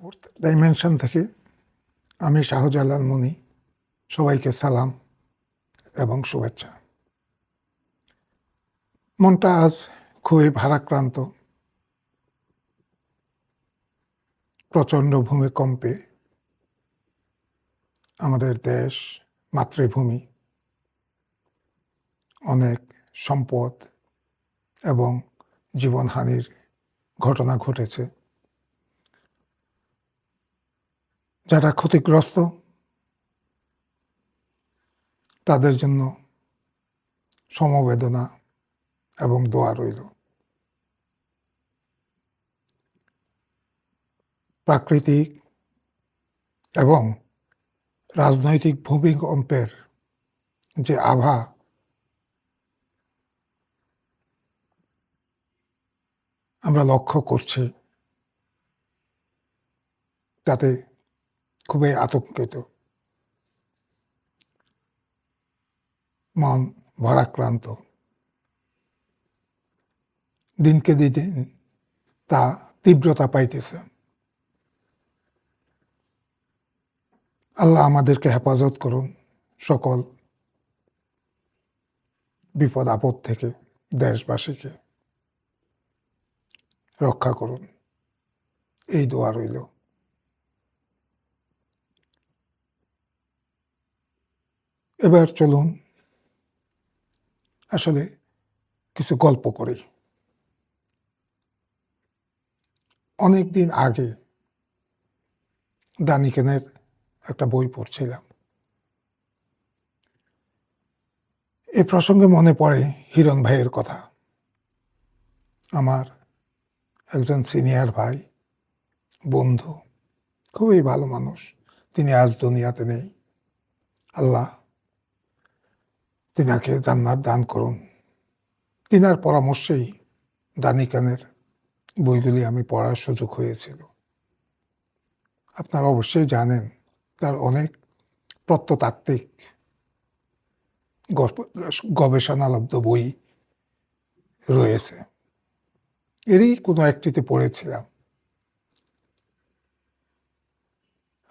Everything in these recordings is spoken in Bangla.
ফোর্থ ডাইমেনশন থেকে আমি শাহজালাল মনি, সবাইকে সালাম এবং শুভেচ্ছা। মনটা আজ খুবই ভারাক্রান্ত। প্রচণ্ড ভূমিকম্পে আমাদের দেশ, মাতৃভূমি, অনেক সম্পদ এবং জীবনহানির ঘটনা ঘটেছে। যারা ক্ষতিগ্রস্ত, তাদের জন্য সমবেদনা এবং দোয়া রইল। প্রাকৃতিক এবং রাজনৈতিক ভূমিকম্পের যে আভা, আমরা লক্ষ্য করছি, তাতে খুবই আতঙ্কিত। মন ভারাক্রান্ত। দিনকে দিন তা তীব্রতা পাইতেছে। আল্লাহ আমাদেরকে হেফাজত করুন সকল বিপদ আপদ থেকে দেশবাসীকে রক্ষা করুন। এই দোয়া রইল। এবার চলুন আসলে কিছু গল্প করি। অনেক দিন আগে দানিকেনের একটা বই পড়ছিলাম। এ প্রসঙ্গে মনে পড়ে হিরণ ভাইয়ের কথা। আমার একজন সিনিয়র ভাই, বন্ধু, খুবই ভালো মানুষ। তিনি আজ দুনিয়াতে নেই। আল্লাহ তিনাকে জান্নাত দান করুন। তিনার পরামর্শেই দানিকানের বইগুলি আমি পড়ার সুযোগ হয়েছিল। আপনারা অবশ্যই জানেন তার অনেক প্রত্নতাত্ত্বিক গবেষণালব্ধ বই রয়েছে। এরই কোনো একটিতে পড়েছিলাম।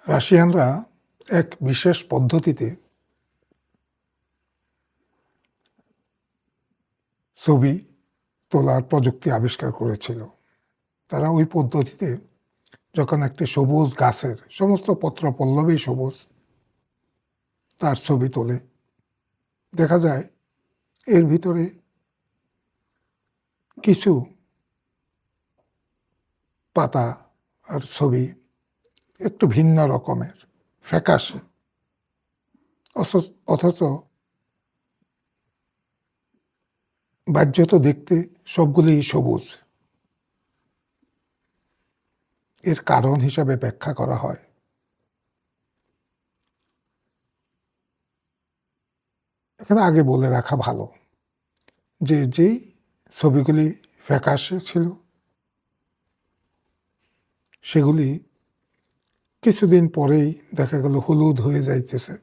রাশিয়ানরা এক বিশেষ পদ্ধতিতে ছবি তোলার প্রযুক্তি আবিষ্কার করেছিল। তারা ওই পদ্ধতিতে যখন একটি সবুজ গাছের সমস্ত পত্র পল্লবী সবুজ, তার ছবি তোলে। দেখা যায়, এর ভিতরে কিছু পাতা আর ছবি একটু ভিন্ন রকমের, ফ্যাকাশে। অথচ বাহ্যত দেখতে সবগুলি সবুজ। এর কারণ হিসাবে ব্যাখ্যা করা হয়। এখানে আগে বলে রাখা ভালো যে যেই ছবিগুলি ফ্যাকাশে ছিল, সেগুলি কিছুদিন পরেই দেখা গেল হলুদ হয়ে যাইতেছে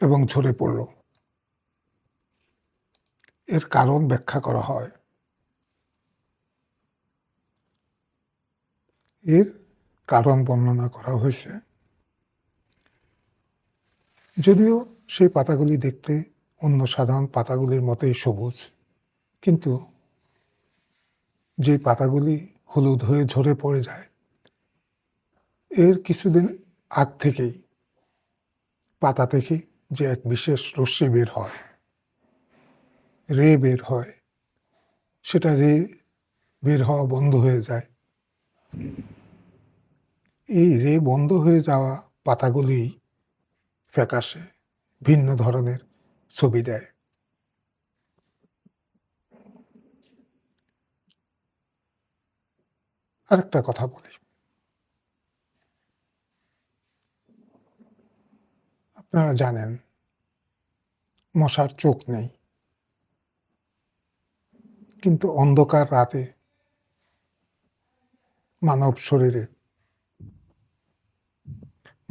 এবং ঝরে পড়ল। এর কারণ ব্যাখ্যা করা হয়। এর কারণ বর্ণনা করা হয়েছে। যদিও সেই পাতাগুলি দেখতে অন্য সাধারণ পাতাগুলির মতোই সবুজ, কিন্তু যে পাতাগুলি হলুদ হয়ে ঝরে পড়ে যায়, এর কিছুদিন আগ থেকেই পাতা থেকে যে এক বিশেষ রশ্মি বের হয়। রে বের হয়, সেটা রে বের হওয়া বন্ধ হয়ে যায়। এই রে বন্ধ হয়ে যাওয়া পাতাগুলি ফ্যাকাশে ভিন্ন ধরনের ছবি দেয়। আরেকটা কথা বলি। আপনারা জানেন, মশার চোখ নেই। কিন্তু অন্ধকার রাতে মানব শরীরে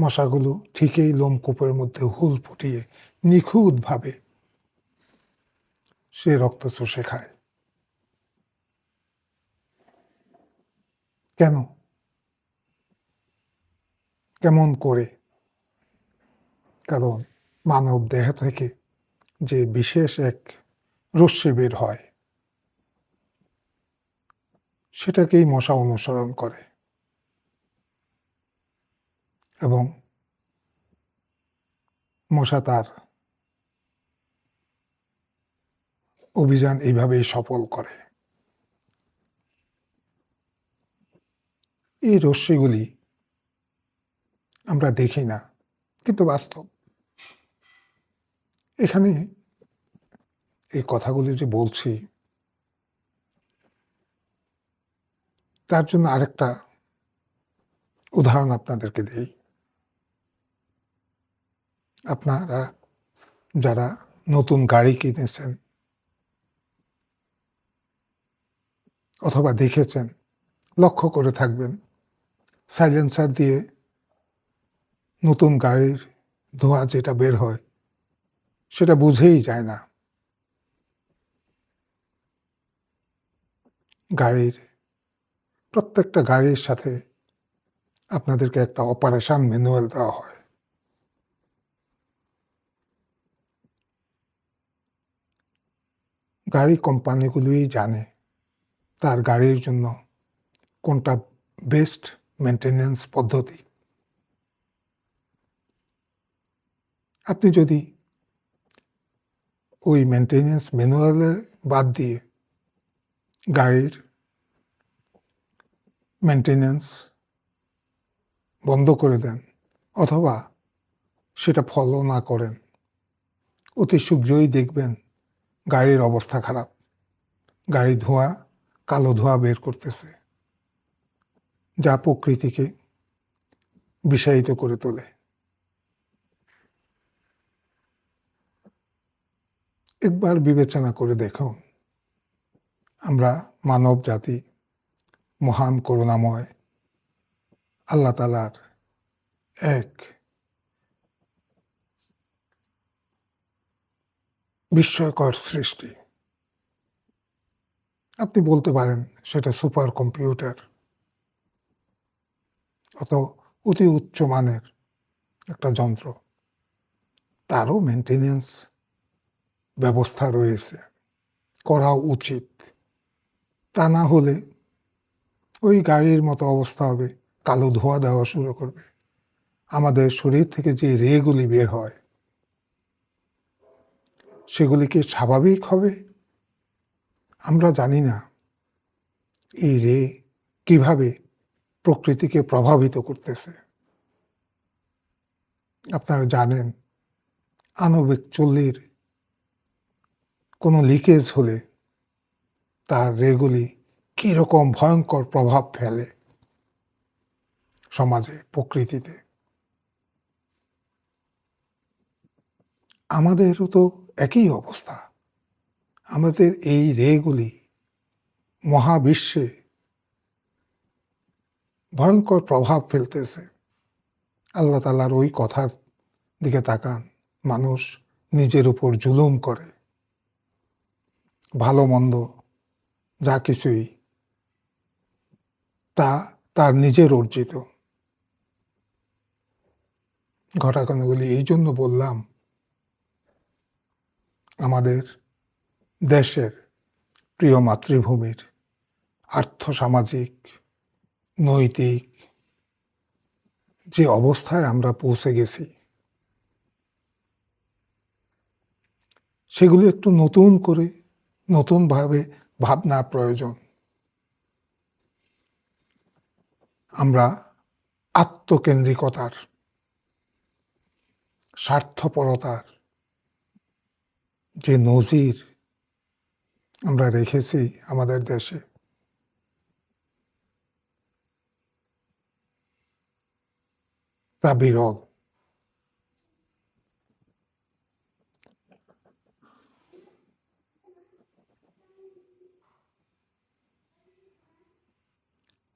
মশাগুলো ঠিকই লোমকূপের মধ্যে হুল ফুটিয়ে নিখুঁতভাবে সে রক্ত চষে খায়। কেন? কেমন করে? কারণ মানব দেহ থেকে যে বিশেষ এক রশ্মি বের হয় সেটাকেই মশা অনুসরণ করে। এবং মশা তার অভিযান এইভাবেই সফল করে। এই রশ্মিগুলি আমরা দেখি না, কিন্তু বাস্তব। এখানে এই কথাগুলি যে বলছি তার জন্য আরেকটা উদাহরণ আপনাদেরকে দিই। আপনারা যারা নতুন গাড়ি কিনেছেন অথবা দেখেছেন, লক্ষ্য করে থাকবেন, সাইলেন্সার দিয়ে নতুন গাড়ির ধোঁয়া যেটা বের হয়, সেটা বুঝেই যায় না। গাড়ির প্রত্যেকটা গাড়ির সাথে আপনাদেরকে একটা অপারেশন ম্যানুয়াল দেওয়া হয়। গাড়ি কোম্পানিগুলোই জানে তার গাড়ির জন্য কোনটা বেস্ট মেনটেনেন্স পদ্ধতি। আপনি যদি ওই মেনটেনেন্স ম্যানুয়ালে বাদ দিয়ে গাড়ির মেনটেনেন্স বন্ধ করে দেন অথবা সেটা ফলো না করেন। অতি শীঘ্রই দেখবেন গাড়ির অবস্থা খারাপ। গাড়ি ধোঁয়া, কালো ধোঁয়া বের করতেছে। যা প্রকৃতিকে বিষায়িত করে তোলে। একবার বিবেচনা করে দেখুন, আমরা মানব জাতি মহান করুণাময়। আল্লাহ তালার এক বিস্ময়কর সৃষ্টি। আপনি বলতে পারেন সেটা সুপার কম্পিউটার। অত অতি উচ্চ মানের একটা যন্ত্র। তারও মেনটেনেন্স ব্যবস্থা রয়েছে। করা উচিত। তা না হলে ওই গাড়ির মতো অবস্থা হবে, কালো ধোয়া দেওয়া শুরু করবে। আমাদের শরীর থেকে যে রেগুলি বের হয়, সেগুলি কি স্বাভাবিক হবে? আমরা জানি না। এই রে কীভাবে প্রকৃতিকে প্রভাবিত করতেছে? আপনারা জানেন, আণবিক চল্লির কোনো লিকেজ হলে তার রেগুলি কীরকম ভয়ঙ্কর প্রভাব ফেলে সমাজে, প্রকৃতিতে? আমাদেরও তো একই অবস্থা। আমাদের এই রেগুলি, মহাবিশ্বে ভয়ঙ্কর প্রভাব ফেলতেছে। আল্লাহ তালার ওই কথার দিকে তাকান। মানুষ নিজের উপর জুলুম করে। ভালো মন্দ যা কিছুই তা, তার নিজের অর্জিত। ঘটনাগুলি এই জন্য বললাম, আমাদের দেশের প্রিয় মাতৃভূমির আর্থসামাজিক, নৈতিক যে অবস্থায় আমরা পৌঁছে গেছি, সেগুলো একটু নতুন করে, নতুনভাবে ভাবনার প্রয়োজন। আমরা আত্মকেন্দ্রিকতার স্বার্থপরতার যে নজির আমরা রেখেছি আমাদের দেশে তা বিরল।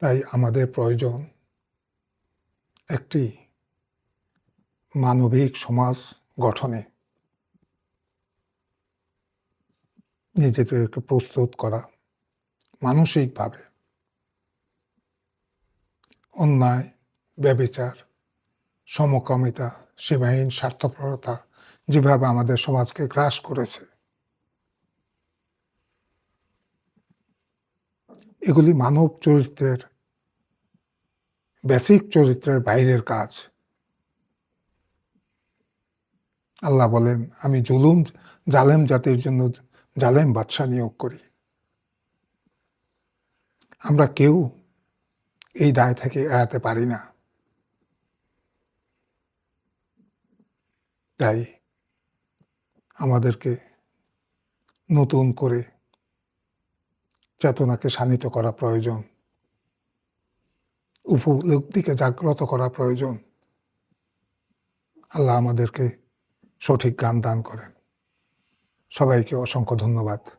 তাই আমাদের প্রয়োজন একটি মানবিক সমাজ গঠনে নিজেদেরকে প্রস্তুত করা, মানসিকভাবে অন্যায়, ব্যবিচার, সমকামিতা, সীমাহীন স্বার্থপরতা যেভাবে আমাদের সমাজকে গ্রাস করেছে এগুলি মানব চরিত্রের বেসিক চরিত্রের বাইরের কাজ। আল্লাহ বলেন, আমি জুলুম, জালেম জাতির জন্য জালেম বাদশাহ নিয়োগ করি। আমরা কেউ এই দায় থেকে এড়াতে পারি না। তাই আমাদেরকে নতুন করে চেতনাকে শানিত করা প্রয়োজন। উপলব্ধিকে জাগ্রত করা প্রয়োজন। আল্লাহ আমাদেরকে সঠিক জ্ঞান দান করেন। সবাইকে অসংখ্য ধন্যবাদ।